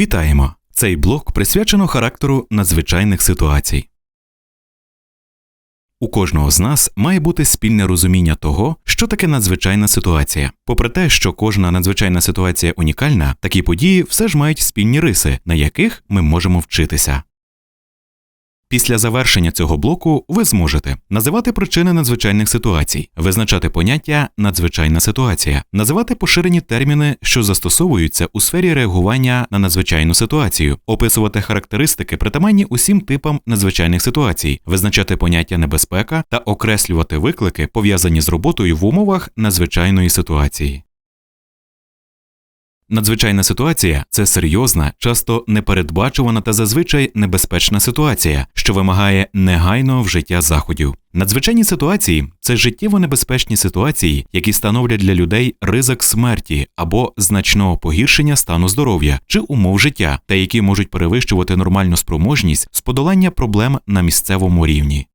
Вітаємо! Цей блок присвячено характеру надзвичайних ситуацій. У кожного з нас має бути спільне розуміння того, що таке надзвичайна ситуація. Попри те, що кожна надзвичайна ситуація унікальна, такі події все ж мають спільні риси, на яких ми можемо вчитися. Після завершення цього блоку ви зможете називати причини надзвичайних ситуацій, визначати поняття надзвичайна ситуація, називати поширені терміни, що застосовуються у сфері реагування на надзвичайну ситуацію, описувати характеристики, притаманні усім типам надзвичайних ситуацій, визначати поняття небезпека та окреслювати виклики, пов'язані з роботою в умовах надзвичайної ситуації. Надзвичайна ситуація це серйозна, часто непередбачувана та зазвичай небезпечна ситуація, що вимагає негайного вжиття заходів. Надзвичайні ситуації це життєво небезпечні ситуації, які становлять для людей ризик смерті або значного погіршення стану здоров'я чи умов життя, та які можуть перевищувати нормальну спроможність з подолання проблем на місцевому рівні.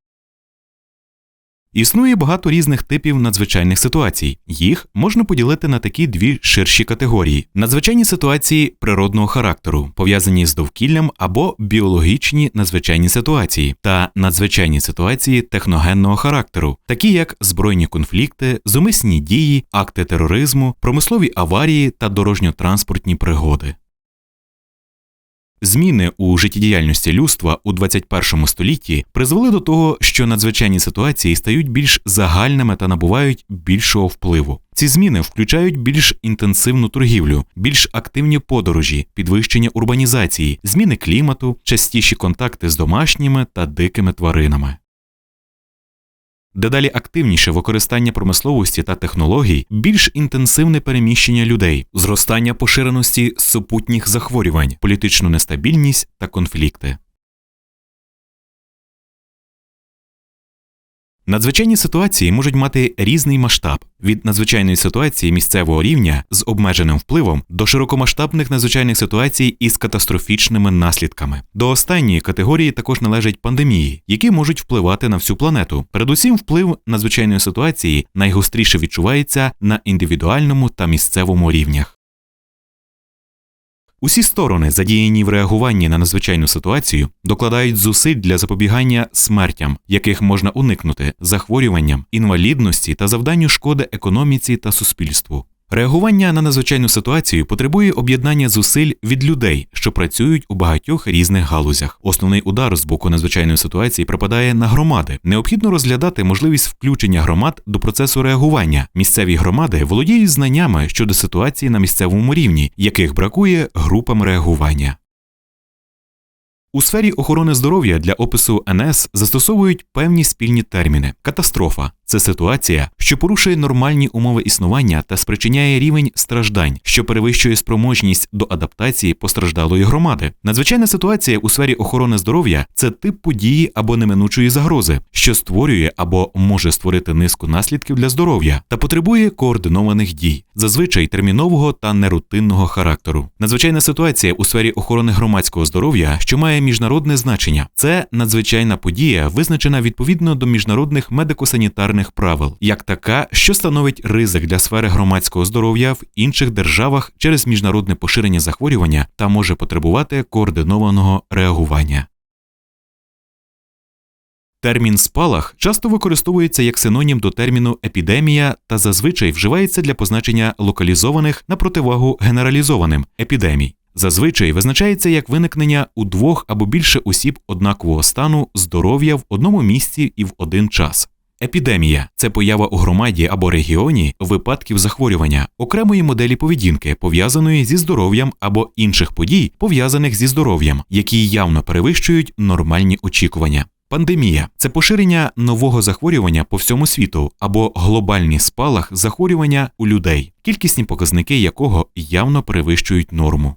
Існує багато різних типів надзвичайних ситуацій. Їх можна поділити на такі дві ширші категорії: надзвичайні ситуації природного характеру, пов'язані з довкіллям або біологічні надзвичайні ситуації, та надзвичайні ситуації техногенного характеру, такі як збройні конфлікти, зумисні дії, акти тероризму, промислові аварії та дорожньо-транспортні пригоди. Зміни у життєдіяльності людства у 21 столітті призвели до того, що надзвичайні ситуації стають більш загальними та набувають більшого впливу. Ці зміни включають більш інтенсивну торгівлю, більш активні подорожі, підвищення урбанізації, зміни клімату, частіші контакти з домашніми та дикими тваринами. Дедалі активніше використання промисловості та технологій, більш інтенсивне переміщення людей, зростання поширеності супутніх захворювань, політичну нестабільність та конфлікти. Надзвичайні ситуації можуть мати різний масштаб від надзвичайної ситуації місцевого рівня з обмеженим впливом до широкомасштабних надзвичайних ситуацій із катастрофічними наслідками. До останньої категорії також належать пандемії, які можуть впливати на всю планету. Передусім, вплив надзвичайної ситуації найгостріше відчувається на індивідуальному та місцевому рівнях. Усі сторони, задіяні в реагуванні на надзвичайну ситуацію, докладають зусиль для запобігання смертям, яких можна уникнути, захворюванням, інвалідності та завданню шкоди економіці та суспільству. Реагування на надзвичайну ситуацію потребує об'єднання зусиль від людей, що працюють у багатьох різних галузях. Основний удар з боку надзвичайної ситуації припадає на громади. Необхідно розглядати можливість включення громад до процесу реагування. Місцеві громади володіють знаннями щодо ситуації на місцевому рівні, яких бракує групам реагування. У сфері охорони здоров'я для опису НС застосовують певні спільні терміни. Катастрофа це ситуація, що порушує нормальні умови існування та спричиняє рівень страждань, що перевищує спроможність до адаптації постраждалої громади. Надзвичайна ситуація у сфері охорони здоров'я це тип події або неминучої загрози, що створює або може створити низку наслідків для здоров'я та потребує координованих дій, зазвичай термінового та нерутинного характеру. Надзвичайна ситуація у сфері охорони громадського здоров'я, що має міжнародне значення, це надзвичайна подія, визначена відповідно до міжнародних медико-санітарних правил, як така, що становить ризик для сфери громадського здоров'я в інших державах через міжнародне поширення захворювання та може потребувати координованого реагування. Термін спалах часто використовується як синонім до терміну епідемія та зазвичай вживається для позначення локалізованих на противагу генералізованим епідемій. Зазвичай визначається як виникнення у двох або більше осіб однакового стану здоров'я в одному місці і в один час. Епідемія це поява у громаді або регіоні випадків захворювання, окремої моделі поведінки, пов'язаної зі здоров'ям або інших подій, пов'язаних зі здоров'ям, які явно перевищують нормальні очікування. Пандемія це поширення нового захворювання по всьому світу або глобальний спалах захворювання у людей, кількісні показники якого явно перевищують норму.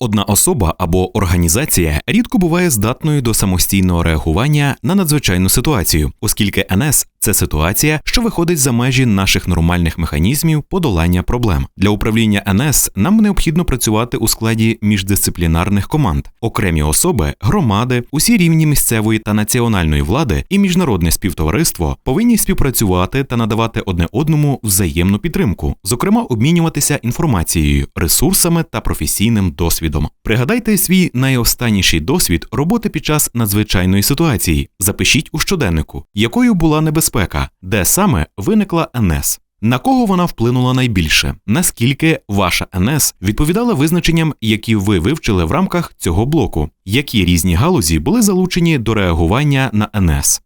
Одна особа або організація рідко буває здатною до самостійного реагування на надзвичайну ситуацію, оскільки НС це ситуація, що виходить за межі наших нормальних механізмів подолання проблем. Для управління НС нам необхідно працювати у складі міждисциплінарних команд, окремі особи, громади, усі рівні місцевої та національної влади і міжнародне співтовариство повинні співпрацювати та надавати одне одному взаємну підтримку, зокрема обмінюватися інформацією, ресурсами та професійним досвідом. Пригадайте свій найостанніший досвід роботи під час надзвичайної ситуації. Запишіть у щоденнику, якою була небезпека, де саме виникла НС. На кого вона вплинула найбільше? Наскільки ваша НС відповідала визначенням, які ви вивчили в рамках цього блоку? Які різні галузі були залучені до реагування на НС?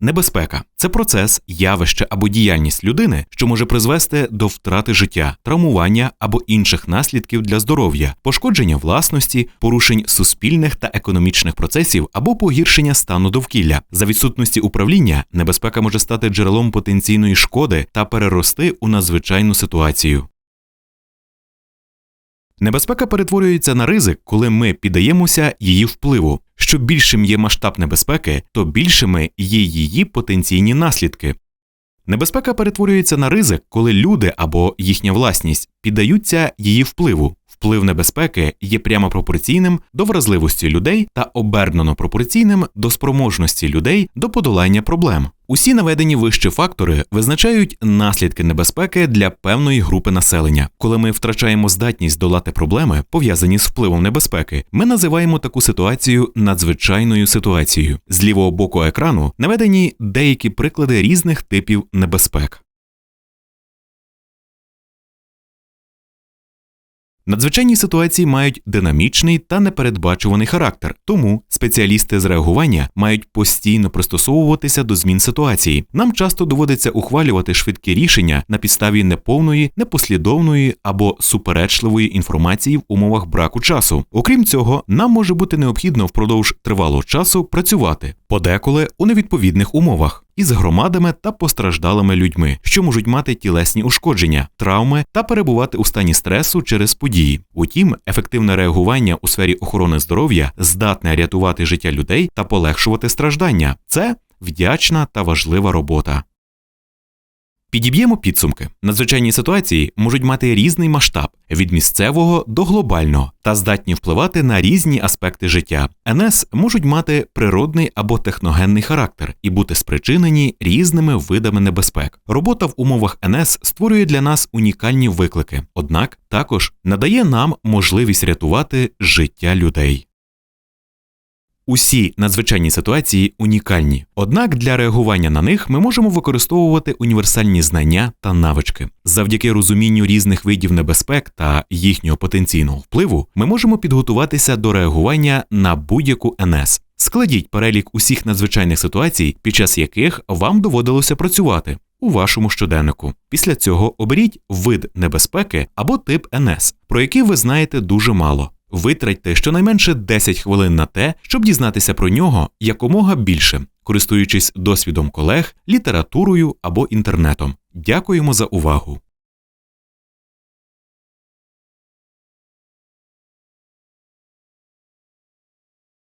Небезпека це процес, явище або діяльність людини, що може призвести до втрати життя, травмування або інших наслідків для здоров'я, пошкодження власності, порушень суспільних та економічних процесів або погіршення стану довкілля. За відсутності управління небезпека може стати джерелом потенційної шкоди та перерости у надзвичайну ситуацію. Небезпека перетворюється на ризик, коли ми піддаємося її впливу. Що більшим є масштаб небезпеки, то більшими є її потенційні наслідки. Небезпека перетворюється на ризик, коли люди або їхня власність піддаються її впливу. Вплив небезпеки є прямо пропорційним до вразливості людей та обернено пропорційним до спроможності людей до подолання проблем. Усі наведені вище фактори визначають наслідки небезпеки для певної групи населення. Коли ми втрачаємо здатність долати проблеми, пов'язані з впливом небезпеки, ми називаємо таку ситуацію надзвичайною ситуацією. З лівого боку екрану наведені деякі приклади різних типів небезпек. Надзвичайні ситуації мають динамічний та непередбачуваний характер, тому спеціалісти з реагування мають постійно пристосовуватися до змін ситуації. Нам часто доводиться ухвалювати швидкі рішення на підставі неповної, непослідовної або суперечливої інформації в умовах браку часу. Окрім цього, нам може бути необхідно впродовж тривалого часу працювати подеколи у невідповідних умовах із громадами та постраждалими людьми, що можуть мати тілесні ушкодження, травми та перебувати у стані стресу через події. Утім, ефективне реагування у сфері охорони здоров'я здатне рятувати життя людей та полегшувати страждання. Це вдячна та важлива робота. Підіб'ємо підсумки. Надзвичайні ситуації можуть мати різний масштаб від місцевого до глобального та здатні впливати на різні аспекти життя. НС можуть мати природний або техногенний характер і бути спричинені різними видами небезпек. Робота в умовах НС створює для нас унікальні виклики, однак також надає нам можливість рятувати життя людей. Усі надзвичайні ситуації унікальні, однак для реагування на них ми можемо використовувати універсальні знання та навички. Завдяки розумінню різних видів небезпек та їхнього потенційного впливу ми можемо підготуватися до реагування на будь-яку НС. Складіть перелік усіх надзвичайних ситуацій, під час яких вам доводилося працювати у вашому щоденнику. Після цього оберіть вид небезпеки або тип НС, про який ви знаєте дуже мало. Витратьте щонайменше 10 хвилин на те, щоб дізнатися про нього якомога більше, користуючись досвідом колег, літературою або інтернетом. Дякуємо за увагу!